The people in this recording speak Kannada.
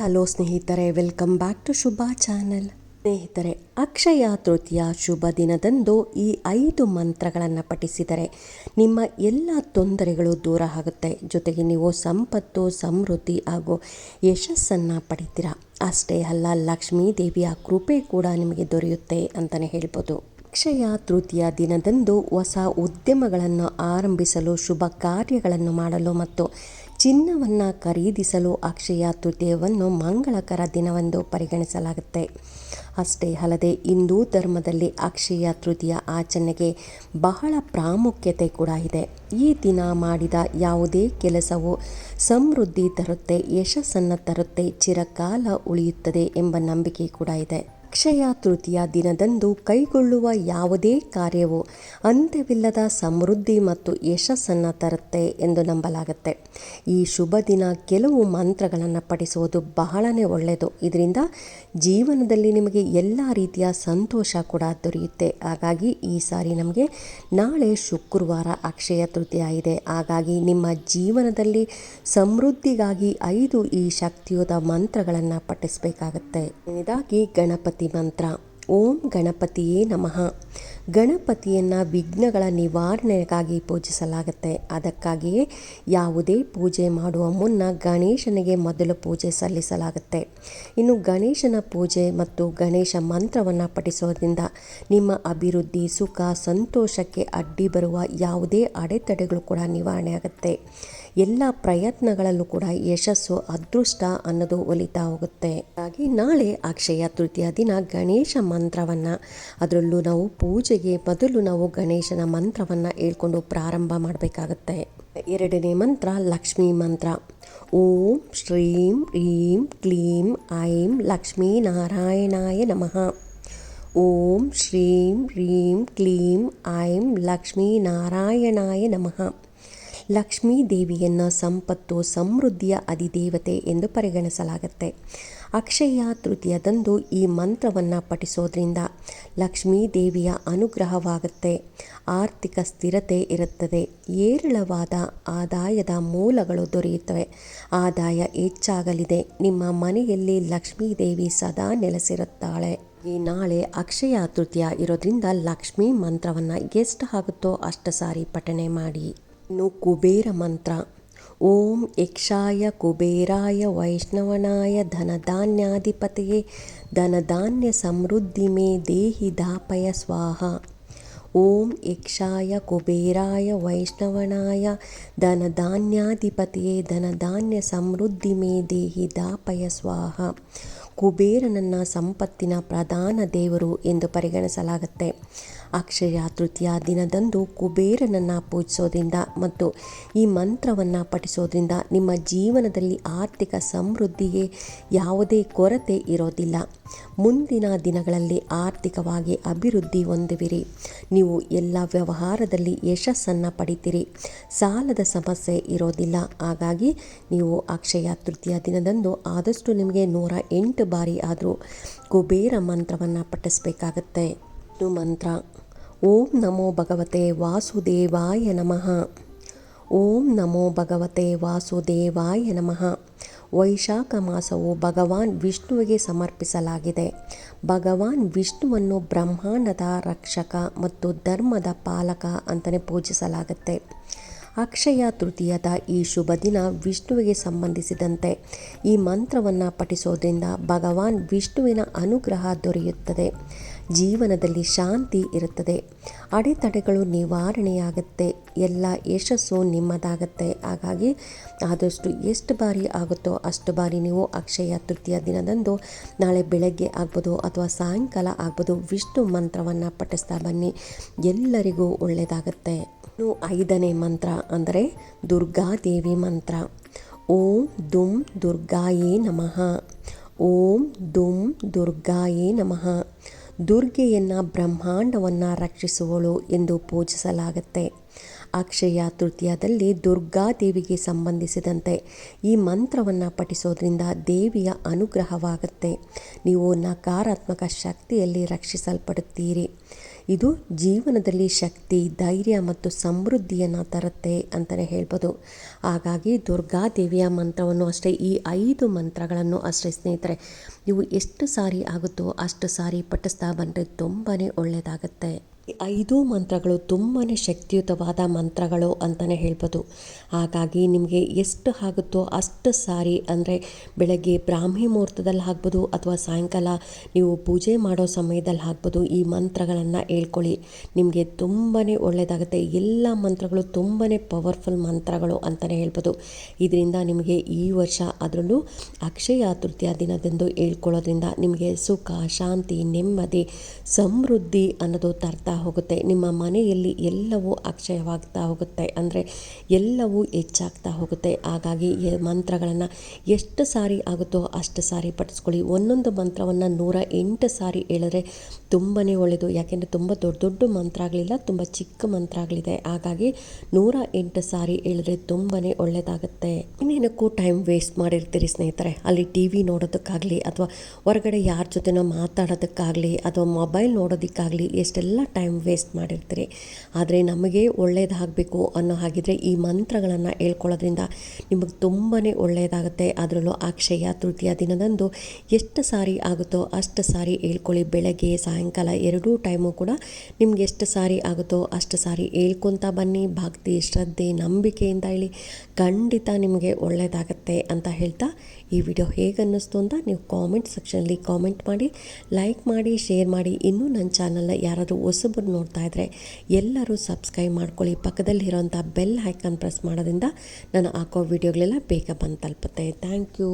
ಹಲೋ ಸ್ನೇಹಿತರೆ, welcome back to Shubha channel. ಸ್ನೇಹಿತರೆ, ಅಕ್ಷಯ ತೃತೀಯ ಶುಭ ದಿನದಂದು ಈ ಐದು ಮಂತ್ರಗಳನ್ನು ಪಠಿಸಿದರೆ ನಿಮ್ಮ ಎಲ್ಲ ತೊಂದರೆಗಳು ದೂರ ಆಗುತ್ತೆ. ಜೊತೆಗೆ ನೀವು ಸಂಪತ್ತು, ಸಮೃದ್ಧಿ ಹಾಗೂ ಯಶಸ್ಸನ್ನು ಪಡಿತೀರಾ? ಅಷ್ಟೇ ಅಲ್ಲ, ಲಕ್ಷ್ಮೀ ದೇವಿಯ ಕೃಪೆ ಕೂಡ ನಿಮಗೆ ದೊರೆಯುತ್ತೆ ಅಂತಲೇ ಹೇಳ್ಬೋದು. ಅಕ್ಷಯ ತೃತೀಯ ದಿನದಂದು ಹೊಸ ಉದ್ಯಮಗಳನ್ನು ಆರಂಭಿಸಲು, ಶುಭ ಕಾರ್ಯಗಳನ್ನು ಮಾಡಲು ಮತ್ತು ಚಿನ್ನವನ್ನು ಖರೀದಿಸಲು ಅಕ್ಷಯ ತೃತೀಯವನ್ನು ಮಂಗಳಕರ ದಿನವೆಂದು ಪರಿಗಣಿಸಲಾಗುತ್ತೆ. ಅಷ್ಟೇ ಅಲ್ಲದೆ ಹಿಂದೂ ಧರ್ಮದಲ್ಲಿ ಅಕ್ಷಯ ತೃತೀಯ ಆಚರಣೆಗೆ ಬಹಳ ಪ್ರಾಮುಖ್ಯತೆ ಕೂಡ ಇದೆ. ಈ ದಿನ ಮಾಡಿದ ಯಾವುದೇ ಕೆಲಸವು ಸಮೃದ್ಧಿ ತರುತ್ತೆ, ಯಶಸ್ಸನ್ನು ತರುತ್ತೆ, ಚಿರಕಾಲ ಉಳಿಯುತ್ತದೆ ಎಂಬ ನಂಬಿಕೆ ಕೂಡ ಇದೆ. ಅಕ್ಷಯ ತೃತೀಯ ದಿನದಂದು ಕೈಗೊಳ್ಳುವ ಯಾವುದೇ ಕಾರ್ಯವು ಅಂತ್ಯವಿಲ್ಲದ ಸಮೃದ್ಧಿ ಮತ್ತು ಯಶಸ್ಸನ್ನು ತರುತ್ತೆ ಎಂದು ನಂಬಲಾಗುತ್ತೆ. ಈ ಶುಭ ದಿನ ಕೆಲವು ಮಂತ್ರಗಳನ್ನು ಪಠಿಸುವುದು ಬಹಳನೇ ಒಳ್ಳೆಯದು ಇದರಿಂದ ಜೀವನದಲ್ಲಿ ನಿಮಗೆ ಎಲ್ಲ ರೀತಿಯ ಸಂತೋಷ ಕೂಡ ದೊರೆಯುತ್ತೆ. ಹಾಗಾಗಿ ಈ ಸಾರಿ ನಮಗೆ ನಾಳೆ ಶುಕ್ರವಾರ ಅಕ್ಷಯ ತೃತೀಯ ಇದೆ. ಹಾಗಾಗಿ ನಿಮ್ಮ ಜೀವನದಲ್ಲಿ ಸಮೃದ್ಧಿಗಾಗಿ ಐದು ಈ ಶಕ್ತಿಯುತ ಮಂತ್ರಗಳನ್ನು ಪಠಿಸಬೇಕಾಗತ್ತೆ. ಇದಾಗಿ ಗಣಪತಿ ಮಂತ್ರ ಓಂ ಗಣಪತಿಯೇ ನಮಃ. ಗಣಪತಿಯನ್ನು ವಿಘ್ನಗಳ ನಿವಾರಣೆಗಾಗಿ ಪೂಜಿಸಲಾಗುತ್ತೆ. ಅದಕ್ಕಾಗಿಯೇ ಯಾವುದೇ ಪೂಜೆ ಮಾಡುವ ಮುನ್ನ ಗಣೇಶನಿಗೆ ಮೊದಲು ಪೂಜೆ ಸಲ್ಲಿಸಲಾಗುತ್ತೆ. ಇನ್ನು ಗಣೇಶನ ಪೂಜೆ ಮತ್ತು ಗಣೇಶ ಮಂತ್ರವನ್ನು ಪಠಿಸೋದ್ರಿಂದ ನಿಮ್ಮ ಅಭಿವೃದ್ಧಿ, ಸುಖ, ಸಂತೋಷಕ್ಕೆ ಅಡ್ಡಿ ಬರುವ ಯಾವುದೇ ಅಡೆತಡೆಗಳು ಕೂಡ ನಿವಾರಣೆ ಆಗುತ್ತೆ ಎಲ್ಲ ಪ್ರಯತ್ನಗಳಲ್ಲೂ ಕೂಡ ಯಶಸ್ಸು, ಅದೃಷ್ಟ ಅನ್ನೋದು ಒಲಿತಾ ಹೋಗುತ್ತೆ. ಹಾಗಾಗಿ ನಾಳೆ ಅಕ್ಷಯ ತೃತೀಯ ದಿನ ಗಣೇಶ ಮಂತ್ರವನ್ನು, ಅದರಲ್ಲೂ ನಾವು ಪೂಜೆಗೆ ಮೊದಲು ನಾವು ಗಣೇಶನ ಮಂತ್ರವನ್ನು ಹೇಳ್ಕೊಂಡು ಪ್ರಾರಂಭ ಮಾಡಬೇಕಾಗತ್ತೆ. ಎರಡನೇ ಮಂತ್ರ, ಲಕ್ಷ್ಮೀ ಮಂತ್ರ. ಓಂ ಶ್ರೀಂ ಹ್ರೀಂ ಕ್ಲೀಂ ಐಂ ಲಕ್ಷ್ಮೀ ನಾರಾಯಣಾಯ ನಮಃ. ಓಂ ಶ್ರೀಂ ಹ್ರೀಂ ಕ್ಲೀಂ ಐಂ ಲಕ್ಷ್ಮೀ ನಾರಾಯಣಾಯ ನಮಃ. ಲಕ್ಷ್ಮೀ ದೇವಿಯನ್ನು ಸಂಪತ್ತು, ಸಮೃದ್ಧಿಯ ಅಧಿದೇವತೆ ಎಂದು ಪರಿಗಣಿಸಲಾಗುತ್ತೆ. ಅಕ್ಷಯ ತೃತೀಯದಂದು ಈ ಮಂತ್ರವನ್ನು ಪಠಿಸೋದ್ರಿಂದ ಲಕ್ಷ್ಮೀ ದೇವಿಯ ಅನುಗ್ರಹವಾಗುತ್ತೆ. ಆರ್ಥಿಕ ಸ್ಥಿರತೆ ಇರುತ್ತದೆ. ಏರಳವಾದ ಆದಾಯದ ಮೂಲಗಳು ದೊರೆಯುತ್ತವೆ. ಆದಾಯ ಹೆಚ್ಚಾಗಲಿದೆ. ನಿಮ್ಮ ಮನೆಯಲ್ಲಿ ಲಕ್ಷ್ಮೀ ದೇವಿ ಸದಾ ನೆಲೆಸಿರುತ್ತಾಳೆ. ಈ ನಾಳೆ ಅಕ್ಷಯ ತೃತೀಯ ಇರೋದ್ರಿಂದ ಲಕ್ಷ್ಮೀ ಮಂತ್ರವನ್ನು ಎಷ್ಟು ಆಗುತ್ತೋ ಅಷ್ಟು ಸಾರಿ ಪಠನೆ ಮಾಡಿ. ಇನ್ನು ಕುಬೇರ ಮಂತ್ರ ಓಂ ಯಕ್ಷಾಯ ಕುಬೇರಾಯ ವೈಷ್ಣವನಾಯ ಧನಧಾನ್ಯಾಧಿಪತಿಯೇ ಧನಧಾನ್ಯ ಸಮೃದ್ಧಿ ಮೇ ದೇಹಿ ದಾಪಯ ಸ್ವಾಹ ಓಂ ಯಕ್ಷಾಯ ಕುಬೇರಾಯ ವೈಷ್ಣವನಾಯ ಧನಧಾನ್ಯಾಧಿಪತಿಯೇ ಧನಧಾನ್ಯ ಸಮೃದ್ಧಿ ಮೇ ದೇಹಿ ದಾಪಯ ಸ್ವಾಹ ಕುಬೇರನನ್ನು ಸಂಪತ್ತಿನ ಪ್ರಧಾನ ದೇವರು ಎಂದು ಪರಿಗಣಿಸಲಾಗುತ್ತೆ. ಅಕ್ಷಯ ತೃತೀಯ ದಿನದಂದು ಕುಬೇರನನ್ನು ಪೂಜಿಸೋದ್ರಿಂದ ಮತ್ತು ಈ ಮಂತ್ರವನ್ನು ಪಠಿಸೋದ್ರಿಂದ ನಿಮ್ಮ ಜೀವನದಲ್ಲಿ ಆರ್ಥಿಕ ಸಮೃದ್ಧಿಗೆ ಯಾವುದೇ ಕೊರತೆ ಇರೋದಿಲ್ಲ. ಮುಂದಿನ ದಿನಗಳಲ್ಲಿ ಆರ್ಥಿಕವಾಗಿ ಅಭಿವೃದ್ಧಿ ಹೊಂದುವಿರಿ. ನೀವು ಎಲ್ಲ ವ್ಯವಹಾರದಲ್ಲಿ ಯಶಸ್ಸನ್ನು ಪಡಿತೀರಿ. ಸಾಲದ ಸಮಸ್ಯೆ ಇರೋದಿಲ್ಲ. ಹಾಗಾಗಿ ನೀವು ಅಕ್ಷಯ ತೃತೀಯ ದಿನದಂದು ಆದಷ್ಟು ನಿಮಗೆ ನೂರ ಎಂಟು ಬಾರಿ ಆದರೂ ಕುಬೇರ ಮಂತ್ರವನ್ನು ಪಠಿಸಬೇಕಾಗತ್ತೆ. ಮಂತ್ರ. ಓಂ ನಮೋ ಭಗವತೆ ವಾಸುದೇವಾಯ ನಮಃ. ಓಂ ನಮೋ ಭಗವತೆ ವಾಸುದೇವಾಯ ನಮಃ. ವೈಶಾಖ ಮಾಸವು ಭಗವಾನ್ ವಿಷ್ಣುವಿಗೆ ಸಮರ್ಪಿಸಲಾಗಿದೆ. ಭಗವಾನ್ ವಿಷ್ಣುವನ್ನು ಬ್ರಹ್ಮಾಂಡದ ರಕ್ಷಕ ಮತ್ತು ಧರ್ಮದ ಪಾಲಕ ಅಂತಲೇ ಪೂಜಿಸಲಾಗುತ್ತೆ. ಅಕ್ಷಯ ತೃತೀಯದ ಈ ಶುಭ ದಿನ ವಿಷ್ಣುವಿಗೆ ಸಂಬಂಧಿಸಿದಂತೆ ಈ ಮಂತ್ರವನ್ನು ಪಠಿಸೋದ್ರಿಂದ ಭಗವಾನ್ ವಿಷ್ಣುವಿನ ಅನುಗ್ರಹ ದೊರೆಯುತ್ತದೆ. ಜೀವನದಲ್ಲಿ ಶಾಂತಿ ಇರುತ್ತದೆ. ಅಡೆತಡೆಗಳು ನಿವಾರಣೆಯಾಗುತ್ತೆ. ಎಲ್ಲ ಯಶಸ್ಸು ನಿಮ್ಮದಾಗತ್ತೆ. ಹಾಗಾಗಿ ಆದಷ್ಟು ಎಷ್ಟು ಬಾರಿ ಆಗುತ್ತೋ ಅಷ್ಟು ಬಾರಿ ನೀವು ಅಕ್ಷಯ ತೃತೀಯ ದಿನದಂದು ನಾಳೆ ಬೆಳಗ್ಗೆ ಆಗ್ಬೋದು ಅಥವಾ ಸಾಯಂಕಾಲ ಆಗ್ಬೋದು ವಿಷ್ಣು ಮಂತ್ರವನ್ನು ಪಠಿಸ್ತಾ ಬನ್ನಿ. ಎಲ್ಲರಿಗೂ ಒಳ್ಳೆಯದಾಗತ್ತೆ ಇನ್ನು ಐದನೇ ಮಂತ್ರ ಅಂದರೆ ದುರ್ಗಾದೇವಿ ಮಂತ್ರ. ಓಂ ದುಂ ದುರ್ಗಾಯೇ ನಮಃ. ಓಂ ದುಂ ದುರ್ಗಾಯೇ ನಮಃ. ದುರ್ಗೆಯನ್ನು ಬ್ರಹ್ಮಾಂಡವನ್ನು ರಕ್ಷಿಸುವಳು ಎಂದು ಪೂಜಿಸಲಾಗುತ್ತೆ. ಅಕ್ಷಯ ತೃತೀಯದಲ್ಲಿ ದುರ್ಗಾದೇವಿಗೆ ಸಂಬಂಧಿಸಿದಂತೆ ಈ ಮಂತ್ರವನ್ನು ಪಠಿಸೋದ್ರಿಂದ ದೇವಿಯ ಅನುಗ್ರಹವಾಗುತ್ತೆ. ನೀವು ನಕಾರಾತ್ಮಕ ಶಕ್ತಿಯಲ್ಲಿ ರಕ್ಷಿಸಲ್ಪಡುತ್ತೀರಿ. ಇದು ಜೀವನದಲ್ಲಿ ಶಕ್ತಿ, ಧೈರ್ಯ ಮತ್ತು ಸಮೃದ್ಧಿಯನ್ನು ತರುತ್ತೆ ಅಂತಲೇ ಹೇಳ್ಬೋದು. ಹಾಗಾಗಿ ದುರ್ಗಾದೇವಿಯ ಮಂತ್ರವನ್ನು ಅಷ್ಟೇ, ಈ ಐದು ಮಂತ್ರಗಳನ್ನು ಅಷ್ಟೇ ಸ್ನೇಹಿತರೆ ನೀವು ಎಷ್ಟು ಸಾರಿ ಆಗುತ್ತೋ ಅಷ್ಟು ಸಾರಿ ಪಠಿಸ್ತಾ ಬಂದರೆ ತುಂಬಾ ಒಳ್ಳೆಯದಾಗತ್ತೆ ಈ ಐದು ಮಂತ್ರಗಳು ತುಂಬಾ ಶಕ್ತಿಯುತವಾದ ಮಂತ್ರಗಳು ಅಂತಲೇ ಹೇಳ್ಬೋದು. ಹಾಗಾಗಿ ನಿಮಗೆ ಎಷ್ಟು ಆಗುತ್ತೋ ಅಷ್ಟು ಸಾರಿ ಅಂದರೆ ಬೆಳಗ್ಗೆ ಬ್ರಾಹ್ಮಿ ಮುಹೂರ್ತದಲ್ಲಿ ಆಗ್ಬೋದು ಅಥವಾ ಸಾಯಂಕಾಲ ನೀವು ಪೂಜೆ ಮಾಡೋ ಸಮಯದಲ್ಲಿ ಆಗ್ಬೋದು ಈ ಮಂತ್ರಗಳನ್ನು ಹೇಳ್ಕೊಳ್ಳಿ. ನಿಮಗೆ ತುಂಬಾ ಒಳ್ಳೆಯದಾಗುತ್ತೆ ಎಲ್ಲ ಮಂತ್ರಗಳು ತುಂಬಾ ಪವರ್ಫುಲ್ ಮಂತ್ರಗಳು ಅಂತಲೇ ಹೇಳ್ಬೋದು. ಇದರಿಂದ ನಿಮಗೆ ಈ ವರ್ಷ ಅದರಲ್ಲೂ ಅಕ್ಷಯ ತೃತೀಯ ದಿನದಂದು ಹೇಳ್ಕೊಳ್ಳೋದ್ರಿಂದ ನಿಮಗೆ ಸುಖ, ಶಾಂತಿ, ನೆಮ್ಮದಿ, ಸಮೃದ್ಧಿ ಅನ್ನೋದು ತರ್ತಾ ಹೋಗುತ್ತೆ. ನಿಮ್ಮ ಮನೆಯಲ್ಲಿ ಎಲ್ಲವೂ ಅಕ್ಷಯವಾಗ್ತಾ ಹೋಗುತ್ತೆ. ಅಂದರೆ ಎಲ್ಲವೂ ಹೆಚ್ಚಾಗ್ತಾ ಹೋಗುತ್ತೆ. ಹಾಗಾಗಿ ಮಂತ್ರಗಳನ್ನು ಎಷ್ಟು ಸಾರಿ ಆಗುತ್ತೋ ಅಷ್ಟು ಸಾರಿ ಪಠಿಸ್ಕೊಳ್ಳಿ. ಒಂದೊಂದು ಮಂತ್ರವನ್ನು ನೂರ ಎಂಟು ಸಾರಿ ಹೇಳಿದ್ರೆ ತುಂಬಾ ಒಳ್ಳೆಯದು ಯಾಕೆಂದರೆ ತುಂಬ ದೊಡ್ಡ ದೊಡ್ಡ ಮಂತ್ರಗಳಿಲ್ಲ ತುಂಬ ಚಿಕ್ಕ ಮಂತ್ರಗಳಿದೆ ಹಾಗಾಗಿ ನೂರ ಎಂಟು ಸಾರಿ ಹೇಳಿದ್ರೆ ತುಂಬಾ ಒಳ್ಳೆಯದಾಗುತ್ತೆ ಇನ್ನೇನಕ್ಕೂ ಟೈಮ್ ವೇಸ್ಟ್ ಮಾಡಿರ್ತೀರಿ ಸ್ನೇಹಿತರೆ? ಅಲ್ಲಿ ಟಿ ವಿ ನೋಡೋದಕ್ಕಾಗಲಿ ಅಥವಾ ಹೊರಗಡೆ ಯಾರ ಜೊತೆನೋ ಮಾತಾಡೋದಕ್ಕಾಗಲಿ ಅಥವಾ ಮೊಬೈಲ್ ನೋಡೋದಕ್ಕಾಗಲಿ ಎಷ್ಟೆಲ್ಲ ಟೈಮ್ ವೇಸ್ಟ್ ಮಾಡಿರ್ತೀರಿ. ಆದರೆ ನಮಗೆ ಒಳ್ಳೆಯದಾಗಬೇಕು ಅನ್ನೋ ಹಾಗಿದ್ರೆ ಈ ಮಂತ್ರಗಳನ್ನು ಹೇಳ್ಕೊಳ್ಳೋದ್ರಿಂದ ನಿಮಗೆ ತುಂಬಾ ಒಳ್ಳೆಯದಾಗುತ್ತೆ ಅದರಲ್ಲೂ ಅಕ್ಷಯ ತೃತೀಯ ದಿನದಂದು ಎಷ್ಟು ಸಾರಿ ಆಗುತ್ತೋ ಅಷ್ಟು ಸಾರಿ ಹೇಳ್ಕೊಳ್ಳಿ. ಬೆಳಗ್ಗೆ, ಸಾಯಂಕಾಲ ಎರಡೂ ಟೈಮು ಕೂಡ ನಿಮ್ಗೆ ಎಷ್ಟು ಸಾರಿ ಆಗುತ್ತೋ ಅಷ್ಟು ಸಾರಿ ಹೇಳ್ಕೊತಾ ಬನ್ನಿ. ಭಕ್ತಿ, ಶ್ರದ್ಧೆ, ನಂಬಿಕೆಯಿಂದ ಹೇಳಿ ಖಂಡಿತ ನಿಮಗೆ ಒಳ್ಳೆಯದಾಗತ್ತೆ ಅಂತ ಹೇಳ್ತಾ ಈ ವಿಡಿಯೋ ಹೇಗೆ ಅನ್ನಿಸ್ತು ಅಂತ ನೀವು ಕಾಮೆಂಟ್ ಸೆಕ್ಷನಲ್ಲಿ ಕಾಮೆಂಟ್ ಮಾಡಿ ಲೈಕ್ ಮಾಡಿ ಶೇರ್ ಮಾಡಿ. ಇನ್ನೂ ನನ್ನ ಚಾನಲ್ನ ಯಾರಾದರೂ ಹೊಸಬರು ನೋಡ್ತಾ ಇದ್ದರೆ ಎಲ್ಲರೂ ಸಬ್ಸ್ಕ್ರೈಬ್ ಮಾಡ್ಕೊಳ್ಳಿ. ಪಕ್ಕದಲ್ಲಿರೋಂಥ ಬೆಲ್ ಐಕಾನ್ ಪ್ರೆಸ್ ಮಾಡೋದ್ರಿಂದ ನಾನು ಹಾಕೋ ವಿಡಿಯೋಗಳೆಲ್ಲ ಬೇಗ ಬಂದು ತಲುಪುತ್ತೆ. Thank you